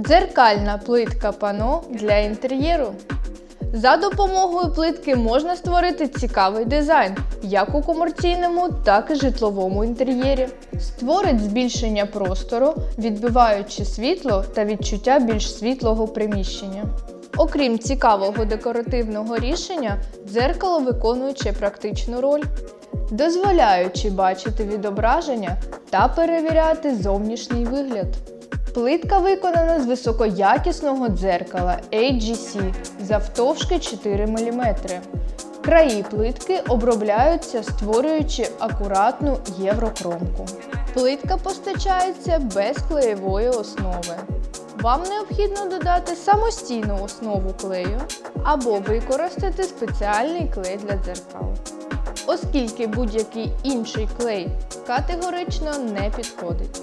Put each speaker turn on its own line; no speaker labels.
Дзеркальна плитка пано для інтер'єру. За допомогою плитки можна створити цікавий дизайн як у комерційному, так і житловому інтер'єрі. Створить збільшення простору, відбиваючи світло та відчуття більш світлого приміщення. Окрім цікавого декоративного рішення, дзеркало виконує ще практичну роль, дозволяючи бачити відображення та перевіряти зовнішній вигляд. Плитка виконана з високоякісного дзеркала AGC завтовшки 4 мм. Краї плитки обробляються, створюючи акуратну єврокромку. Плитка постачається без клеєвої основи. Вам необхідно додати самостійну основу клею або використати спеціальний клей для дзеркал, оскільки будь-який інший клей категорично не підходить.